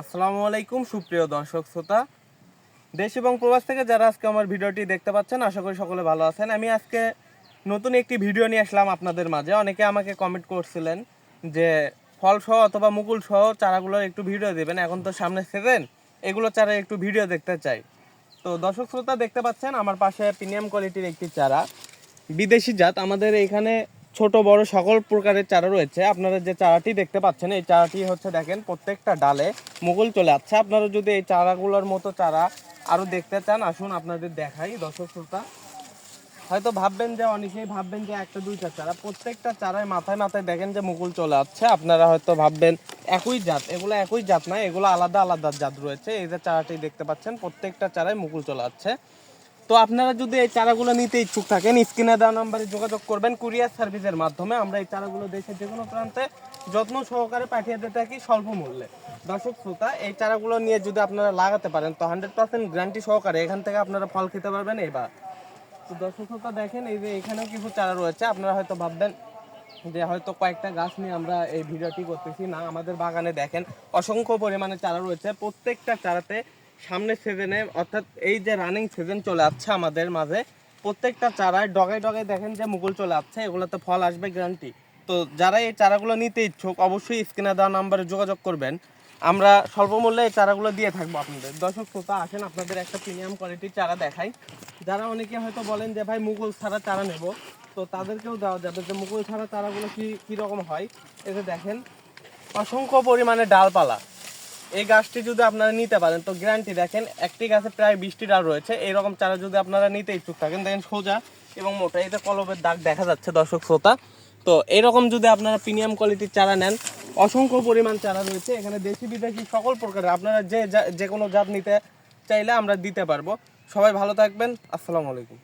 আসসালামু আলাইকুম, সুপ্রিয় দর্শক শ্রোতা। দেশ এবং প্রবাস থেকে যারা আজকে আমার ভিডিওটি দেখতে পাচ্ছেন, আশা করি সকলে ভালো আছেন। আমি আজকে নতুন একটি ভিডিও নিয়ে আসলাম আপনাদের মাঝে। অনেকে আমাকে কমেন্ট করছিলেন যে, ফল সহ অথবা মুকুল সহ চারাগুলোর একটু ভিডিও দেবেন, এখন তো সামনে সেভেন এগুলো চারা একটু ভিডিও দেখতে চাই। তো দর্শক শ্রোতা দেখতে পাচ্ছেন, আমার পাশে প্রিমিয়াম কোয়ালিটির একটি চারা। বিদেশি জাত, আমাদের এখানে ছোট, বড় সকল প্রকারের চারা রয়েছে। আপনারা যে চারাটি দেখতে পাচ্ছেন, এই চারাটি হচ্ছে দেখেন প্রত্যেকটা ডালে মুকুল চলে যাচ্ছে আপনারা যদি এই চারাগুলোর মতো চারা আরও দেখতে চান, আসুন আপনাদের দেখাই, দর্শক শ্রোতা। হয়তো ভাববেন যে, অনেকেই ভাববেন যে, একটা, দুইটা চারা। প্রত্যেকটা চারায় মাথায় মাথায় দেখেন যে মুকুল চলে যাচ্ছে আপনারা হয়তো ভাববেন, একই জাত। এগুলো একই জাত না, এগুলো আলাদা আলাদা জাত রয়েছে। এই যে চারাটি দেখতে পাচ্ছেন, প্রত্যেকটা চারায় মুকুল চলে যাচ্ছে তো আপনারা যদি এই চারাগুলো নিতে ইচ্ছুক থাকেন, স্ক্রিনে দেওয়া নাম্বারে যোগাযোগ করবেন কুরিয়ার সার্ভিসের মাধ্যমে। আমরা এই চারাগুলো দেশের যে কোনো প্রান্তে যত্ন সহকারে পাঠিয়ে দিতে থাকি স্বল্প মূল্যে। দর্শক, শ্রোতা, এই চারাগুলো নিয়ে যদি আপনারা লাগাতে পারেন, তো হান্ড্রেড পার্সেন্ট গ্যারান্টি সহকারে এখান থেকে আপনারা ফল খেতে পারবেন এবার। তো দর্শক, শ্রোতা, দেখেন এই যে এখানেও কিছু চারা রয়েছে। আপনারা হয়তো ভাববেন যে হয়তো কয়েকটা গাছ নিয়ে আমরা এই ভিডিওটি করতেছি। না, আমাদের বাগানে দেখেন অসংখ্য পরিমাণে চারা রয়েছে। প্রত্যেকটা চারাতে সামনের সিজনে অর্থাৎ এই যে রানিং সিজন চলে আসছে আমাদের মাঝে, প্রত্যেকটা চারায় ডগায় ডগায় দেখেন যে মুকুল চলে আসছে, এগুলোতে ফল আসবে গ্যারান্টি তো যারা এই চারাগুলো নিতে ইচ্ছুক, অবশ্যই স্ক্রিনে দেওয়া নাম্বারে যোগাযোগ করবেন। আমরা স্বল্প মূল্যে এই চারাগুলো দিয়ে থাকব আপনাদের। দর্শক, শ্রোতা, আসেন আপনাদের একটা প্রিমিয়াম কোয়ালিটির চারা দেখাই। যারা অনেকে হয়তো বলেন যে, ভাই, মুকুল ছাড়া চারা নেব। তো তাদেরকেও দেওয়া যাবে যে, মুকুল ছাড়া চারাগুলো কী কীরকম হয়? এতে দেখেন, অসংখ্য পরিমাণে ডালপালা। এই গাছটি যদি আপনারা নিতে পারেন, তো গ্যারান্টি দেখেন, একটি গাছে প্রায় বিশটি ডাল রয়েছে। এইরকম চারা যদি আপনারা নিতে ইচ্ছুক থাকেন, দেখেন সোজা এবং মোটা এতে কলবের দাগ দেখা যাচ্ছে দর্শক শ্রোতা। তো এরকম যদি আপনারা প্রিমিয়াম কোয়ালিটির চারা নেন, অসংখ্য পরিমাণ চারা রয়েছে। এখানে দেশি বিদেশি সকল প্রকারের, আপনারা যা- যে কোনো জাত নিতে চাইলে আমরা দিতে পারব। সবাই ভালো থাকবেন। আসসালামু আলাইকুম।